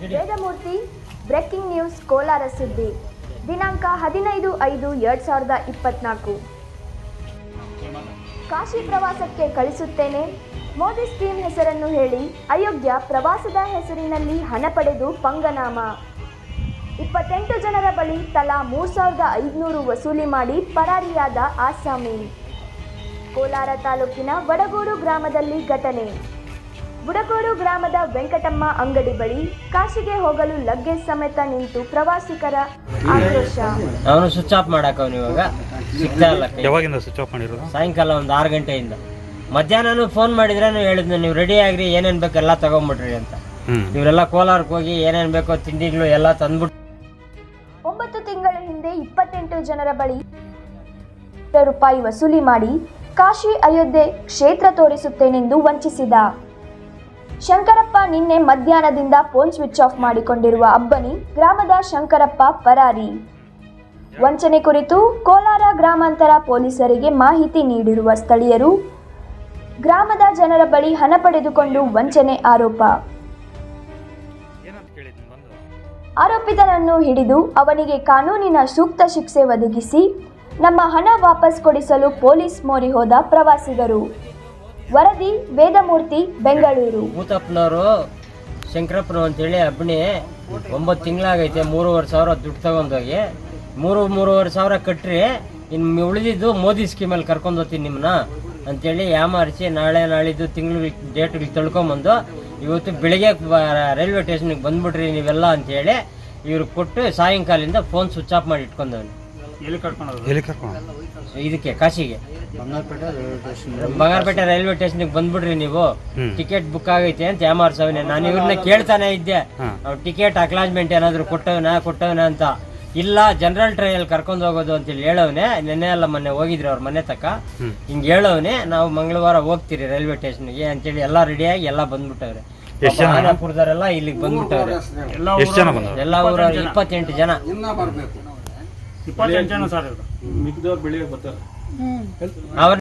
Vedamurthy breaking news, Kolar ಸುದ್ದಿ. ದಿನಾಂಕ ಹದಿನೈದು ಐದು ಎರಡ್ ಸಾವಿರದ ಇಪ್ಪತ್ನಾಲ್ಕು. ಕಾಶಿ ಪ್ರವಾಸಕ್ಕೆ ಕಳಿಸುತ್ತೇನೆ. ಮೋದಿ ಸ್ಕೀಮ್ ಹೆಸರನ್ನು ಹೇಳಿ ಅಯೋಗ್ಯ ಪ್ರವಾಸದ ಹೆಸರಿನಲ್ಲಿ ಹಣ ಪಡೆದು ಪಂಗನಾಮ. ಇಪ್ಪತ್ತೆಂಟು ಜನರ ಬಳಿ ತಲಾ ಮೂರು ಸಾವಿರದ ಐದುನೂರು ವಸೂಲಿ ಮಾಡಿ ಪರಾರಿಯಾದ ಆಸಾಮಿ. ಕೋಲಾರ ತಾಲೂಕಿನ ವಡಗೂರು ಗ್ರಾಮದಲ್ಲಿ ಘಟನೆ. ಬುಡಗೋಡು ಗ್ರಾಮದ ವೆಂಕಟಮ್ಮ ಅಂಗಡಿ ಬಳಿ ಕಾಶಿಗೆ ಹೋಗಲು ಲಗ್ಗೇಜ್ ಸಮೇತ ನಿಂತು ಪ್ರವಾಸಿಗರ ಆಕ್ರೋಶ. ಅವನು ಸ್ವಿಚ್ ಆಫ್ ಮಾಡಾಕವನು ಇವಾಗ ಸಿಗ್ತಾ ಇಲ್ಲ ಕೈ. ಯಾವಾಗಿಂದ ಸ್ವಿಚ್ ಆಫ್ ಮಾಡಿರೋದು? ಸಾಯಂಕಾಲ ಒಂದು ಆರು ಗಂಟೆಯಿಂದ. ಮಧ್ಯಾಹ್ನನೂ ಫೋನ್ ಮಾಡಿದ್ರೆ ಹೇಳಿದ್ನ ನೀವು ರೆಡಿ ಆಗ್ರಿ ಏನೇನು ಬೇಕು ಎಲ್ಲ ತಗೊಂಬಿಡ್ರಿ ಅಂತ. ಹ್ಮ್. ಇವರೆಲ್ಲ ಕೋಲಾರಕ್ಕೆ ಹೋಗಿ ಏನೇನು ಬೇಕೋ ತಿಂಡಿಗಳು ಎಲ್ಲ ತಂದ್ಬಿಟ್ಟು ಒಂಬತ್ತು ತಿಂಗಳ ಹಿಂದೆ ಇಪ್ಪತ್ತೆಂಟು ಜನರ ಬಳಿ ರೂಪಾಯಿ ವಸೂಲಿ ಮಾಡಿ ಕಾಶಿ ಅಯೋಧ್ಯೆ ಕ್ಷೇತ್ರ ತೋರಿಸುತ್ತೇನೆಂದು ವಂಚಿಸಿದ. ಶಂಕರಪ್ಪ ನಿನ್ನೆ ಮಧ್ಯಾಹ್ನದಿಂದ ಫೋನ್ ಸ್ವಿಚ್ ಆಫ್ ಮಾಡಿಕೊಂಡಿರುವ ಅಬ್ಬನಿ ಗ್ರಾಮದ ಶಂಕರಪ್ಪ ಪರಾರಿ. ವಂಚನೆ ಕುರಿತು ಕೋಲಾರ ಗ್ರಾಮಾಂತರ ಪೊಲೀಸರಿಗೆ ಮಾಹಿತಿ ನೀಡಿರುವ ಸ್ಥಳೀಯರು ಗ್ರಾಮದ ಜನರ ಬಳಿ ಹಣ ಪಡೆದುಕೊಂಡು ವಂಚನೆ ಆರೋಪ. ಆರೋಪಿತನನ್ನು ಹಿಡಿದು ಅವನಿಗೆ ಕಾನೂನಿನ ಸೂಕ್ತ ಶಿಕ್ಷೆ ಒದಗಿಸಿ ನಮ್ಮ ಹಣ ವಾಪಸ್ ಕೊಡಿಸಲು ಪೊಲೀಸ್ ಮೋರಿ ಹೋದ ಪ್ರವಾಸಿಗರು. ವರದಿ, ವೇದಮೂರ್ತಿ, ಬೆಂಗಳೂರು. ಭೂತಪ್ಪನವರು ಶಂಕರಪ್ಪನ ಅಂತೇಳಿ ಅಬ್ಬಣಿ ಒಂಬತ್ತು ತಿಂಗಳಾಗೈತೆ, ಮೂರುವರೆ ಸಾವಿರ ದುಡ್ಡು ತಗೊಂಡೋಗಿ. ಮೂರು, ಮೂರುವರೆ ಸಾವಿರ ಕಟ್ಟ್ರಿ ಇನ್ನು ಉಳಿದಿದ್ದು ಮೋದಿ ಸ್ಕೀಮಲ್ಲಿ ಕರ್ಕೊಂಡು ಹೋಗ್ತೀನಿ ನಿಮ್ಮನ್ನ ಅಂತೇಳಿ ಯಾಮಾರಿಸಿ ನಾಳೆ, ನಾಳಿದ್ದು ತಿಂಗಳು ಡೇಟ್ಗಳು ತಳ್ಕೊಂಬಂದು ಇವತ್ತು ಬೆಳಿಗ್ಗೆ ರೈಲ್ವೆ ಸ್ಟೇಷನ್ಗೆ ಬಂದ್ಬಿಟ್ರಿ ನೀವೆಲ್ಲ ಅಂತೇಳಿ ಇವ್ರಿಗೆ ಕೊಟ್ಟು ಸಾಯಂಕಾಲದಿಂದ ಫೋನ್ ಸ್ವಿಚ್ ಆಫ್ ಮಾಡಿ ಇಟ್ಕೊಂಡವ್ನು. ಎಲ್ಲಿ ಕರ್ಕೊಂಡು ಇದಕ್ಕೆ ಕಾಶಿಗೆ. ಬಂಗಾರಪೇಟೆ ರೈಲ್ವೆ ಸ್ಟೇಷನ್ಗೆ ಬಂದ್ಬಿಡ್ರಿ ನೀವು. ಟಿಕೆಟ್ ಬುಕ್ ಆಗೈತೆ ಅಂತ ಯಾಮಾರ್ಸವನೆ ನಾನು ಇವ್ರನ್ನ ಕೇಳ್ತಾನೆ ಇದ್ದೆ. ಟಿಕೆಟ್ ಅಕ್ಲಾಜ್ಮೆಂಟ್ ಏನಾದ್ರು ಕೊಟ್ಟವನ ಕೊಟ್ಟವನ ಅಂತ. ಇಲ್ಲ ಜನರಲ್ ಟ್ರೈನಲ್ಲಿ ಕರ್ಕೊಂಡು ಹೋಗೋದು ಅಂತೇಳಿ ಹೇಳವನೆ. ನೆನ್ನೆ ಎಲ್ಲ ಮೊನ್ನೆ ಹೋಗಿದ್ರಿ ಅವ್ರ ಮನೆ ತಕ್ಕ. ಹಿಂಗೆ ಹೇಳವನೆ ನಾವು ಮಂಗಳವಾರ ಹೋಗ್ತೀರಿ ರೈಲ್ವೆ ಸ್ಟೇಷನ್ಗೆ ಅಂತೇಳಿ ಎಲ್ಲ ರೆಡಿಯಾಗಿ ಎಲ್ಲ ಬಂದ್ಬಿಟ್ಟವ್ರೆ? ಆನಪುರದವರೆಲ್ಲ ಇಲ್ಲಿಗೆ ಬಂದ್ಬಿಟ್ಟವ್ರೆ. ಎಲ್ಲ ಊರ ಇಪ್ಪತ್ತೆಂಟು ಜನ. ಇಪ್ಪತ್ತೆಂಟು ಜನ ಸರ್ ಅವ್ರ